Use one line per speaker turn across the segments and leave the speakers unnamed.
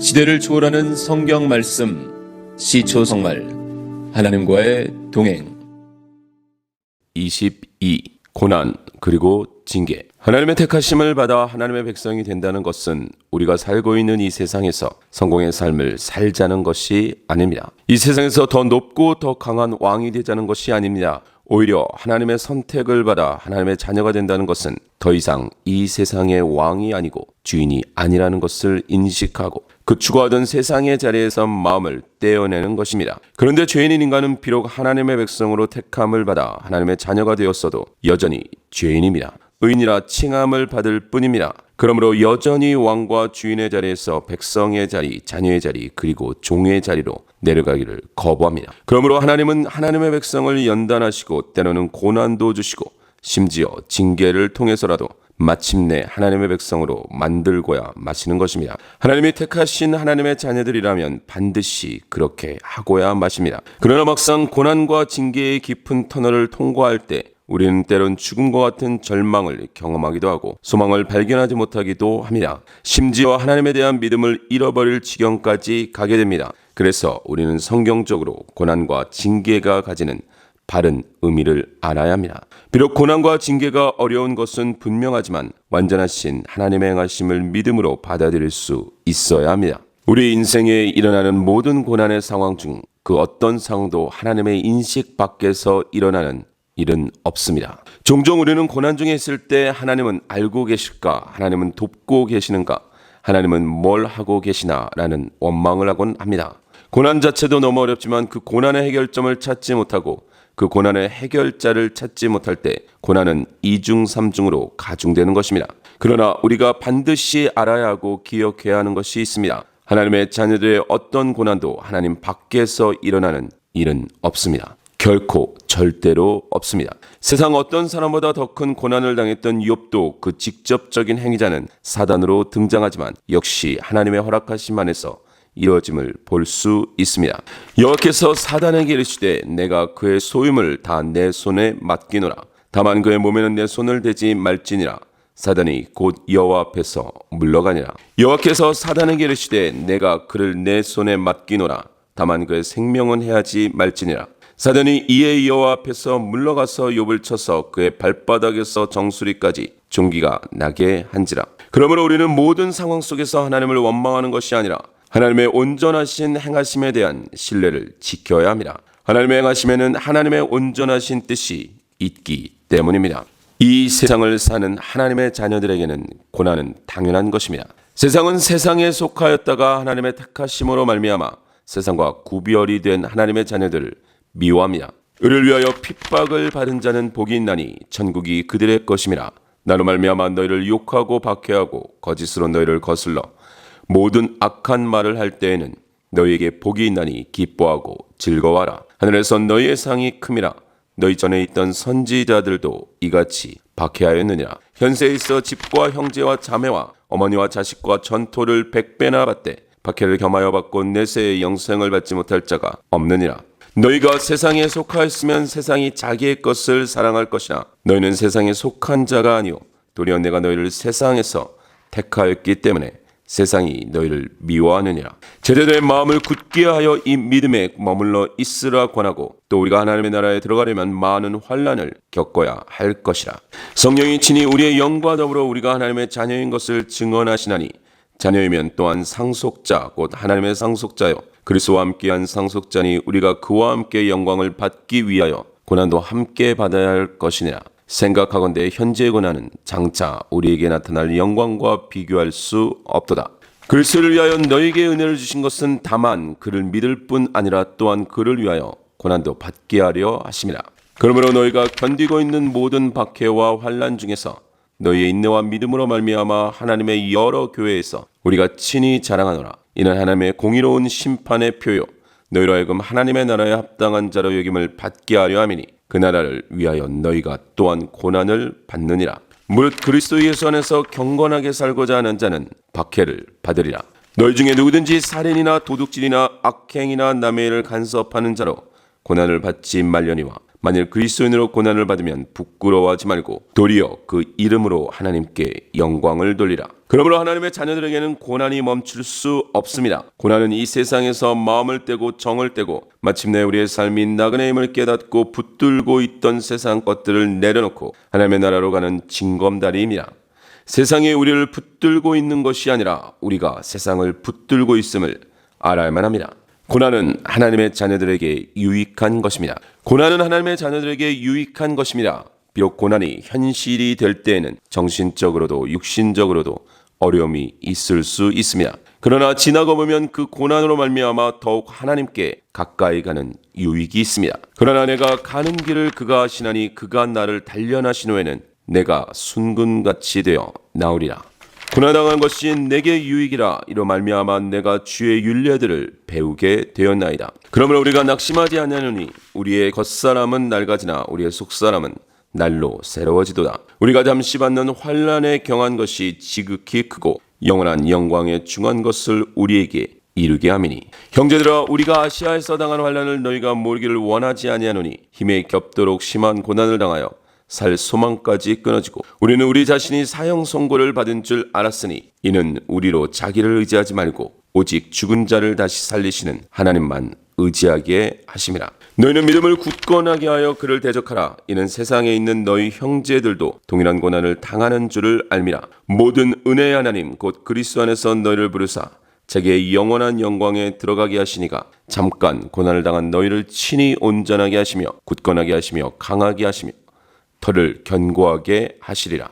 시대를 초월하는 성경 말씀 시초 성말 하나님과의 동행
22. 고난 그리고 징계. 하나님의 택하심을 받아 하나님의 백성이 된다는 것은 우리가 살고 있는 이 세상에서 성공의 삶을 살자는 것이 아닙니다. 이 세상에서 더 높고 더 강한 왕이 되자는 것이 아닙니다. 오히려 하나님의 선택을 받아 하나님의 자녀가 된다는 것은 더 이상 이 세상의 왕이 아니고 주인이 아니라는 것을 인식하고 그 추구하던 세상의 자리에서 마음을 떼어내는 것입니다. 그런데 죄인인 인간은 비록 하나님의 백성으로 택함을 받아 하나님의 자녀가 되었어도 여전히 죄인입니다. 의인이라 칭함을 받을 뿐입니다. 그러므로 여전히 왕과 주인의 자리에서 백성의 자리, 자녀의 자리, 그리고 종의 자리로 내려가기를 거부합니다. 그러므로 하나님은 하나님의 백성을 연단하시고 때로는 고난도 주시고 심지어 징계를 통해서라도 마침내 하나님의 백성으로 만들고야 마시는 것입니다. 하나님이 택하신 하나님의 자녀들이라면 반드시 그렇게 하고야 마십니다. 그러나 막상 고난과 징계의 깊은 터널을 통과할 때 우리는 때론 죽음과 같은 절망을 경험하기도 하고 소망을 발견하지 못하기도 합니다. 심지어 하나님에 대한 믿음을 잃어버릴 지경까지 가게 됩니다. 그래서 우리는 성경적으로 고난과 징계가 가지는 바른 의미를 알아야 합니다. 비록 고난과 징계가 어려운 것은 분명하지만 완전하신 하나님의 행하심을 믿음으로 받아들일 수 있어야 합니다. 우리 인생에 일어나는 모든 고난의 상황 중 그 어떤 상황도 하나님의 인식 밖에서 일어나는 일은 없습니다. 종종 우리는 고난 중에 있을 때 하나님은 알고 계실까? 하나님은 돕고 계시는가? 하나님은 뭘 하고 계시나? 라는 원망을 하곤 합니다. 고난 자체도 너무 어렵지만 그 고난의 해결점을 찾지 못하고 그 고난의 해결자를 찾지 못할 때 고난은 이중삼중으로 가중되는 것입니다. 그러나 우리가 반드시 알아야 하고 기억해야 하는 것이 있습니다. 하나님의 자녀들의 어떤 고난도 하나님 밖에서 일어나는 일은 없습니다. 결코 절대로 없습니다. 세상 어떤 사람보다 더 큰 고난을 당했던 욥도 그 직접적인 행위자는 사단으로 등장하지만 역시 하나님의 허락하심 안에서 이루어짐을 볼 수 있습니다. 여호와께서 사단에게 이르시되 내가 그의 소임을 다 내 손에 맡기노라. 다만 그의 몸에는 내 손을 대지 말지니라. 사단이 곧 여호와 앞에서 물러가니라. 여호와께서 사단에게 이르시되 내가 그를 내 손에 맡기노라. 다만 그의 생명은 해하지 말지니라. 사단이 이에 여호와 앞에서 물러가서 욥을 쳐서 그의 발바닥에서 정수리까지 종기가 나게 한지라. 그러므로 우리는 모든 상황 속에서 하나님을 원망하는 것이 아니라 하나님의 온전하신 행하심에 대한 신뢰를 지켜야 합니다. 하나님의 행하심에는 하나님의 온전하신 뜻이 있기 때문입니다. 이 세상을 사는 하나님의 자녀들에게는 고난은 당연한 것입니다. 세상은 세상에 속하였다가 하나님의 택하심으로 말미암아 세상과 구별이 된 하나님의 자녀들을 미워합니다. 을을 위하여 핍박을 받은 자는 복이 있나니 천국이 그들의 것임이라. 나로 말미암아 너희를 욕하고 박해하고 거짓으로 너희를 거슬러 모든 악한 말을 할 때에는 너희에게 복이 있나니 기뻐하고 즐거워하라. 하늘에서 너희의 상이 큼이라. 너희 전에 있던 선지자들도 이같이 박해하였느니라. 현세에 있어 집과 형제와 자매와 어머니와 자식과 전토를 백배나 받되 박해를 겸하여 받고 내세의 영생을 받지 못할 자가 없느니라. 너희가 세상에 속하였으면 세상이 자기의 것을 사랑할 것이나 너희는 세상에 속한 자가 아니요 도리어 내가 너희를 세상에서 택하였기 때문에 세상이 너희를 미워하느니라. 제대된 마음을 굳게 하여 이 믿음에 머물러 있으라 권하고 또 우리가 하나님의 나라에 들어가려면 많은 환란을 겪어야 할 것이라. 성령이 친히 우리의 영과 더불어 우리가 하나님의 자녀인 것을 증언하시나니 자녀이면 또한 상속자 곧 하나님의 상속자요 그리스도와 함께한 상속자니 우리가 그와 함께 영광을 받기 위하여 고난도 함께 받아야 할 것이니라. 생각하건대 현재의 고난은 장차 우리에게 나타날 영광과 비교할 수 없도다. 그리스도를 위하여 너에게 은혜를 주신 것은 다만 그를 믿을 뿐 아니라 또한 그를 위하여 고난도 받게 하려 하심이라. 그러므로 너희가 견디고 있는 모든 박해와 환란 중에서 너희의 인내와 믿음으로 말미암아 하나님의 여러 교회에서 우리가 친히 자랑하노라. 이는 하나님의 공의로운 심판의 표요. 너희로 하여금 하나님의 나라에 합당한 자로 여김을 받게 하려 함이니 그 나라를 위하여 너희가 또한 고난을 받느니라. 무릇 그리스도 예수 안에서 경건하게 살고자 하는 자는 박해를 받으리라. 너희 중에 누구든지 살인이나 도둑질이나 악행이나 남의 일을 간섭하는 자로 고난을 받지 말려니와 만일 그리스도인으로 고난을 받으면 부끄러워하지 말고 도리어 그 이름으로 하나님께 영광을 돌리라. 그러므로 하나님의 자녀들에게는 고난이 멈출 수 없습니다. 고난은 이 세상에서 마음을 떼고 정을 떼고 마침내 우리의 삶이 나그네 힘을 깨닫고 붙들고 있던 세상 것들을 내려놓고 하나님의 나라로 가는 징검다리입니다. 세상이 우리를 붙들고 있는 것이 아니라 우리가 세상을 붙들고 있음을 알아야만 합니다. 고난은 하나님의 자녀들에게 유익한 것입니다. 고난은 하나님의 자녀들에게 유익한 것입니다. 비록 고난이 현실이 될 때에는 정신적으로도 육신적으로도 어려움이 있을 수 있습니다. 그러나 지나고 보면 그 고난으로 말미암아 더욱 하나님께 가까이 가는 유익이 있습니다. 그러나 내가 가는 길을 그가 하시나니 그가 나를 단련하신 후에는 내가 순금같이 되어 나오리라. 고난당한 것이 내게 유익이라 이로 말미암아 내가 주의 윤례들을 배우게 되었나이다. 그러므로 우리가 낙심하지 아니하노니 우리의 겉사람은 낡아지나 우리의 속사람은 날로 새로워지도다. 우리가 잠시 받는 환란에 경한 것이 지극히 크고 영원한 영광에 중한 것을 우리에게 이루게 함이니 형제들아 우리가 아시아에서 당한 환란을 너희가 모르기를 원하지 아니하노니 힘에 겹도록 심한 고난을 당하여 살 소망까지 끊어지고 우리는 우리 자신이 사형 선고를 받은 줄 알았으니 이는 우리로 자기를 의지하지 말고 오직 죽은 자를 다시 살리시는 하나님만 의지하게 하심이라. 너희는 믿음을 굳건하게 하여 그를 대적하라. 이는 세상에 있는 너희 형제들도 동일한 고난을 당하는 줄을 알미라. 모든 은혜의 하나님 곧 그리스도 안에서 너희를 부르사 자기의 영원한 영광에 들어가게 하시니가 잠깐 고난을 당한 너희를 친히 온전하게 하시며 굳건하게 하시며 강하게 하시며 털을 견고하게 하시리라.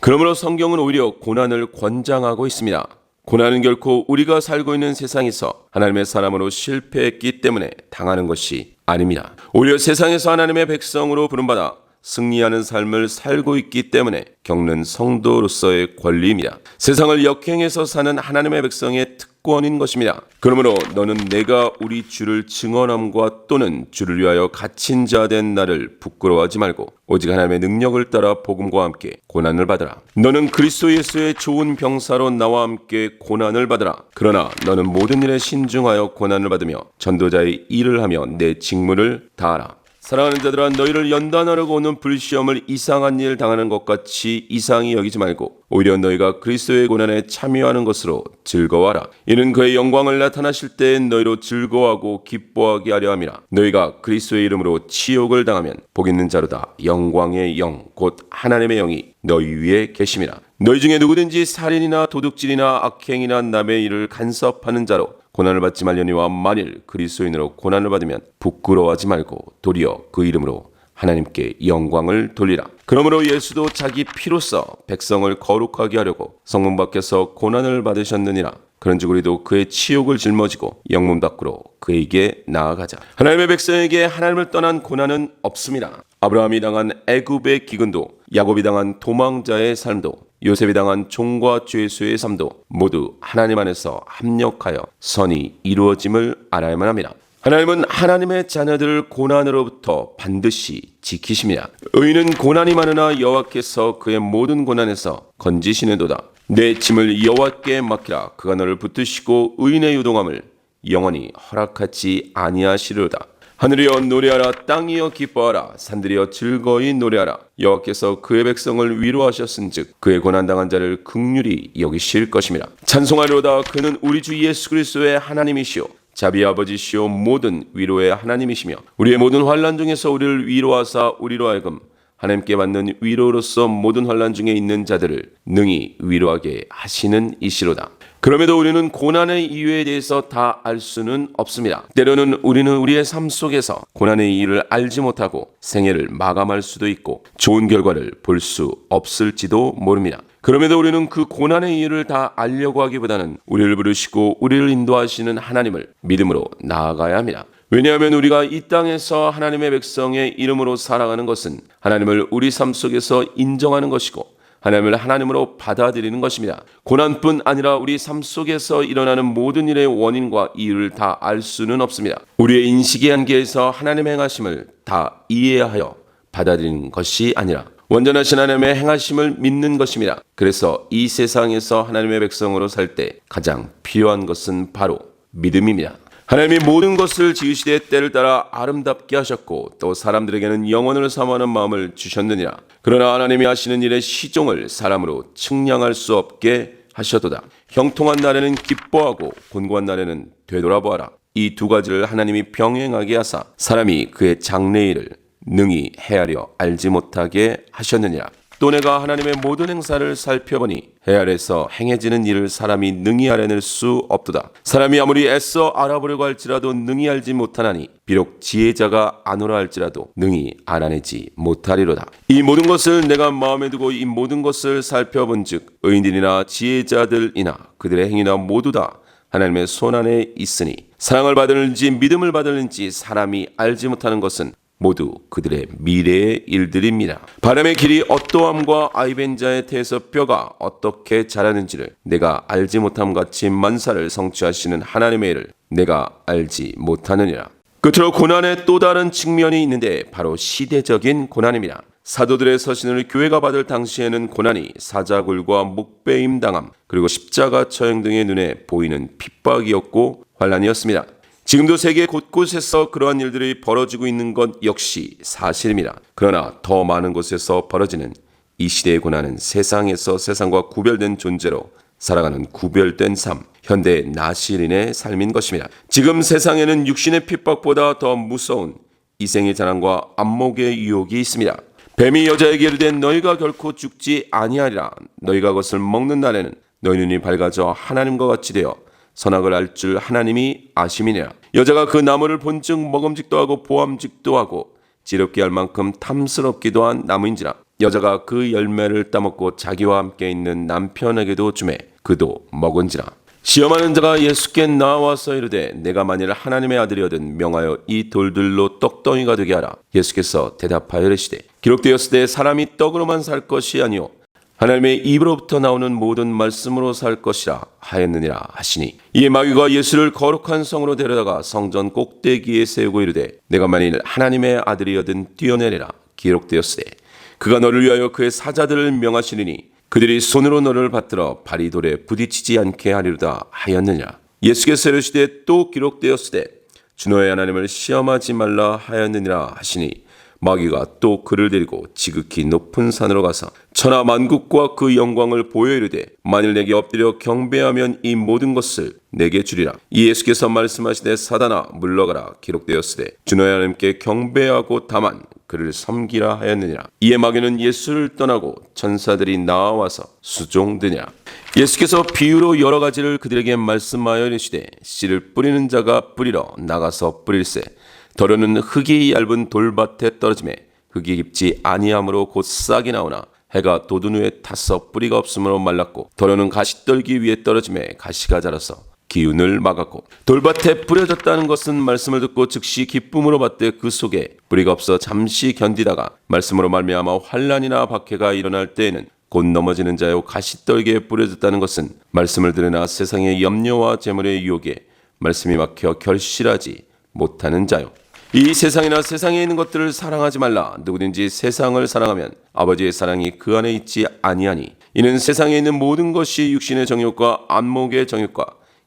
그러므로 성경은 오히려 고난을 권장하고 있습니다. 고난은 결코 우리가 살고 있는 세상에서 하나님의 사람으로 실패했기 때문에 당하는 것이 아닙니다. 오히려 세상에서 하나님의 백성으로 부름받아 승리하는 삶을 살고 있기 때문에 겪는 성도로서의 권리입니다. 세상을 역행해서 사는 하나님의 백성의 특권인 것입니다. 그러므로 너는 내가 우리 주를 증언함과 또는 주를 위하여 갇힌 자 된 나를 부끄러워하지 말고 오직 하나님의 능력을 따라 복음과 함께 고난을 받으라. 너는 그리스도 예수의 좋은 병사로 나와 함께 고난을 받으라. 그러나 너는 모든 일에 신중하여 고난을 받으며 전도자의 일을 하며 내 직무를 다하라. 사랑하는 자들아 너희를 연단하려고 오는 불시험을 이상한 일 당하는 것 같이 이상히 여기지 말고 오히려 너희가 그리스도의 고난에 참여하는 것으로 즐거워하라. 이는 그의 영광을 나타나실 때 너희로 즐거워하고 기뻐하게 하려 함이라. 너희가 그리스도의 이름으로 치욕을 당하면 복 있는 자로다. 영광의 영 곧 하나님의 영이 너희 위에 계심이라. 너희 중에 누구든지 살인이나 도둑질이나 악행이나 남의 일을 간섭하는 자로 고난을 받지 말려니와 만일 그리스도인으로 고난을 받으면 부끄러워하지 말고 도리어 그 이름으로 하나님께 영광을 돌리라. 그러므로 예수도 자기 피로써 백성을 거룩하게 하려고 성문 밖에서 고난을 받으셨느니라. 그런즉 우리도 그의 치욕을 짊어지고 영문 밖으로 그에게 나아가자. 하나님의 백성에게 하나님을 떠난 고난은 없습니다. 아브라함이 당한 애굽의 기근도 야곱이 당한 도망자의 삶도 요셉이 당한 종과 죄수의 삶도 모두 하나님 안에서 합력하여 선이 이루어짐을 알아야만 합니다. 하나님은 하나님의 자녀들을 고난으로부터 반드시 지키십니다. 의인은 고난이 많으나 여호와께서 그의 모든 고난에서 건지시는도다. 내 짐을 여호와께 맡기라. 그가 너를 붙드시고 의인의 유동함을 영원히 허락하지 아니하시리로다. 하늘이여 노래하라. 땅이여 기뻐하라. 산들이여 즐거이 노래하라. 여호와께서 그의 백성을 위로하셨은즉 그의 고난 당한 자를 극률이 여기실 것임이라 찬송하리로다. 그는 우리 주 예수 그리스도의 하나님이시요. 자비 아버지시요. 모든 위로의 하나님이시며 우리의 모든 환란 중에서 우리를 위로하사 우리로 하여금 하나님께 받는 위로로서 모든 환란 중에 있는 자들을 능히 위로하게 하시는 이시로다. 그럼에도 우리는 고난의 이유에 대해서 다 알 수는 없습니다. 때로는 우리는 우리의 삶 속에서 고난의 이유를 알지 못하고 생애를 마감할 수도 있고 좋은 결과를 볼 수 없을지도 모릅니다. 그럼에도 우리는 그 고난의 이유를 다 알려고 하기보다는 우리를 부르시고 우리를 인도하시는 하나님을 믿음으로 나아가야 합니다. 왜냐하면 우리가 이 땅에서 하나님의 백성의 이름으로 살아가는 것은 하나님을 우리 삶 속에서 인정하는 것이고 하나님을 하나님으로 받아들이는 것입니다. 고난뿐 아니라 우리 삶 속에서 일어나는 모든 일의 원인과 이유를 다 알 수는 없습니다. 우리의 인식의 한계에서 하나님의 행하심을 다 이해하여 받아들이는 것이 아니라 원전하신 하나님의 행하심을 믿는 것입니다. 그래서 이 세상에서 하나님의 백성으로 살 때 가장 필요한 것은 바로 믿음입니다. 하나님이 모든 것을 지으시되 때를 따라 아름답게 하셨고 또 사람들에게는 영원을 사모하는 마음을 주셨느니라. 그러나 하나님이 하시는 일의 시종을 사람으로 측량할 수 없게 하셨도다. 형통한 날에는 기뻐하고 곤고한 날에는 되돌아보아라. 이 두 가지를 하나님이 병행하게 하사 사람이 그의 장래일을 능히 헤아려 알지 못하게 하셨느니라. 또 내가 하나님의 모든 행사를 살펴보니 헤아려서 행해지는 일을 사람이 능히 알아낼 수 없도다. 사람이 아무리 애써 알아보려고 할지라도 능히 알지 못하나니 비록 지혜자가 아노라 할지라도 능히 알아내지 못하리로다. 이 모든 것을 내가 마음에 두고 이 모든 것을 살펴본즉 의인들이나 지혜자들이나 그들의 행위나 모두 다 하나님의 손 안에 있으니 사랑을 받을는지 믿음을 받을는지 사람이 알지 못하는 것은 모두 그들의 미래의 일들입니다. 바람의 길이 어떠함과 아이벤자의 태에서 뼈가 어떻게 자라는지를 내가 알지 못함 같이 만사를 성취하시는 하나님의 일을 내가 알지 못하느니라. 끝으로 고난의 또 다른 측면이 있는데 바로 시대적인 고난입니다. 사도들의 서신을 교회가 받을 당시에는 고난이 사자굴과 목배임 당함 그리고 십자가 처형 등의 눈에 보이는 핍박이었고 환란이었습니다. 지금도 세계 곳곳에서 그러한 일들이 벌어지고 있는 것 역시 사실입니다. 그러나 더 많은 곳에서 벌어지는 이 시대의 고난은 세상에서 세상과 구별된 존재로 살아가는 구별된 삶, 현대 나시린의 삶인 것입니다. 지금 세상에는 육신의 핍박보다 더 무서운 이생의 자랑과 안목의 유혹이 있습니다. 뱀이 여자에게 이르되 너희가 결코 죽지 아니하리라. 너희가 그것을 먹는 날에는 너희 눈이 밝아져 하나님과 같이 되어 선악을 알 줄 하나님이 아심이니라. 여자가 그 나무를 본즉 먹음직도 하고 보암직도 하고 지럽게 할 만큼 탐스럽기도 한 나무인지라. 여자가 그 열매를 따먹고 자기와 함께 있는 남편에게도 주매 그도 먹은지라. 시험하는 자가 예수께 나와서 이르되 내가 만일 하나님의 아들이거든 명하여 이 돌들로 떡덩이가 되게 하라. 예수께서 대답하여 이르시되 기록되었을 때 사람이 떡으로만 살 것이 아니요 하나님의 입으로부터 나오는 모든 말씀으로 살 것이라 하였느니라 하시니 이에 마귀가 예수를 거룩한 성으로 데려다가 성전 꼭대기에 세우고 이르되 내가 만일 하나님의 아들이거든 뛰어내리라 기록되었으되 그가 너를 위하여 그의 사자들을 명하시리니 그들이 손으로 너를 받들어 발이 돌에 부딪히지 않게 하리로다 하였느냐 예수께서 이르시되 또 기록되었으되 주 너의 하나님을 시험하지 말라 하였느니라 하시니 마귀가 또 그를 데리고 지극히 높은 산으로 가서 천하 만국과 그 영광을 보여 이르되 만일 내게 엎드려 경배하면 이 모든 것을 내게 주리라. 이 예수께서 말씀하시되 사단아 물러가라 기록되었으되 주 너의 하나님께 경배하고 다만 그를 섬기라 하였느니라. 이에 마귀는 예수를 떠나고 천사들이 나와서 수종드니라. 예수께서 비유로 여러 가지를 그들에게 말씀하여 이르시되 씨를 뿌리는 자가 뿌리러 나가서 뿌릴세 더러는 흙이 얇은 돌밭에 떨어짐에 흙이 깊지 아니함으로 곧 싹이 나오나 해가 돋은 후에 타서 뿌리가 없으므로 말랐고 더러는 가시 떨기 위에 떨어짐에 가시가 자라서 기운을 막았고 돌밭에 뿌려졌다는 것은 말씀을 듣고 즉시 기쁨으로 받되 그 속에 뿌리가 없어 잠시 견디다가 말씀으로 말미암아 환란이나 박해가 일어날 때에는 곧 넘어지는 자요 가시떨기에 뿌려졌다는 것은 말씀을 들으나 세상의 염려와 재물의 유혹에 말씀이 막혀 결실하지 못하는 자요 이 세상이나 세상에 있는 것들을 사랑하지 말라. 누구든지 세상을 사랑하면 아버지의 사랑이 그 안에 있지 아니하니. 이는 세상에 있는 모든 것이 육신의 정욕과 안목의 정욕과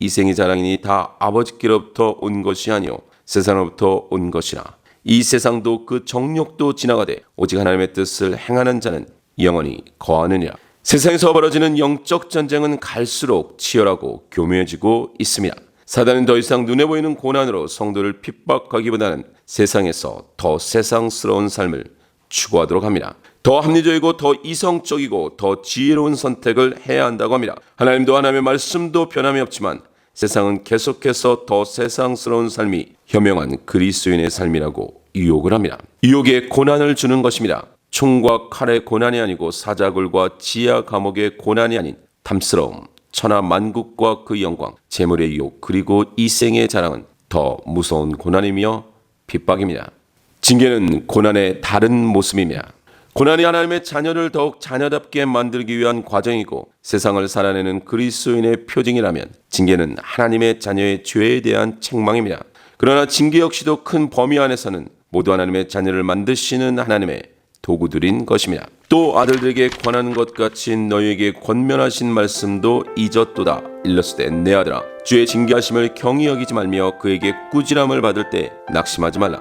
이생의 자랑이니 다 아버지께로부터 온 것이 아니요 세상으로부터 온 것이라. 이 세상도 그 정욕도 지나가되 오직 하나님의 뜻을 행하는 자는 영원히 거하느니라. 세상에서 벌어지는 영적 전쟁은 갈수록 치열하고 교묘해지고 있습니다. 사단은 더 이상 눈에 보이는 고난으로 성도를 핍박하기보다는 세상에서 더 세상스러운 삶을 추구하도록 합니다. 더 합리적이고 더 이성적이고 더 지혜로운 선택을 해야 한다고 합니다. 하나님도 하나님의 말씀도 변함이 없지만 세상은 계속해서 더 세상스러운 삶이 현명한 그리스도인의 삶이라고 유혹을 합니다. 유혹에 고난을 주는 것입니다. 총과 칼의 고난이 아니고 사자굴과 지하 감옥의 고난이 아닌 탐스러움, 천하 만국과 그 영광, 재물의 유혹, 그리고 이생의 자랑은 더 무서운 고난이며 핍박입니다. 징계는 고난의 다른 모습입니다. 고난이 하나님의 자녀를 더욱 자녀답게 만들기 위한 과정이고 세상을 살아내는 그리스도인의 표징이라면 징계는 하나님의 자녀의 죄에 대한 책망입니다. 그러나 징계 역시도 큰 범위 안에서는 모두 하나님의 자녀를 만드시는 하나님의 도구들인 것입니다. 또 아들들에게 권하는 것 같이 너희에게 권면하신 말씀도 잊었도다. 일렀을 때내 아들아 주의 징계하심을 경히 여기지 말며 그에게 꾸지람을 받을 때 낙심하지 말라.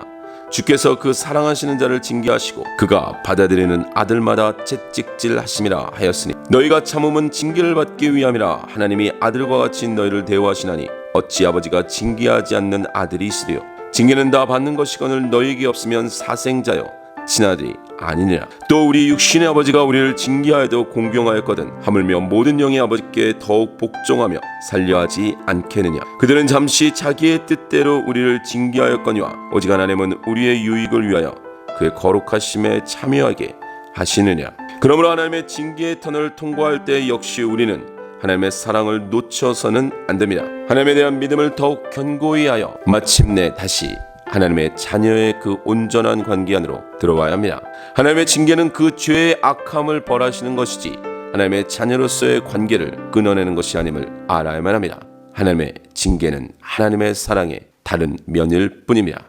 주께서 그 사랑하시는 자를 징계하시고 그가 받아들이는 아들마다 채찍질 하심이라 하였으니 너희가 참음은 징계를 받기 위함이라 하나님이 아들과 같이 너희를 대우하시나니 어찌 아버지가 징계하지 않는 아들이 있으리요 징계는 다 받는 것이거늘 너희에게 없으면 사생자요 친아들이 아니니라. 또 우리 육신의 아버지가 우리를 징계하여도 공경하였거든 하물며 모든 영의 아버지께 더욱 복종하며 살려하지 않겠느냐. 그들은 잠시 자기의 뜻대로 우리를 징계하였거니와 오직 하나님은 우리의 유익을 위하여 그의 거룩하심에 참여하게 하시느냐. 그러므로 하나님의 징계의 터널을 통과할 때 역시 우리는 하나님의 사랑을 놓쳐서는 안 됩니다. 하나님에 대한 믿음을 더욱 견고히 하여 마침내 다시 하나님의 자녀의 그 온전한 관계 안으로 들어와야 합니다. 하나님의 징계는 그 죄의 악함을 벌하시는 것이지 하나님의 자녀로서의 관계를 끊어내는 것이 아님을 알아야만 합니다. 하나님의 징계는 하나님의 사랑의 다른 면일 뿐입니다.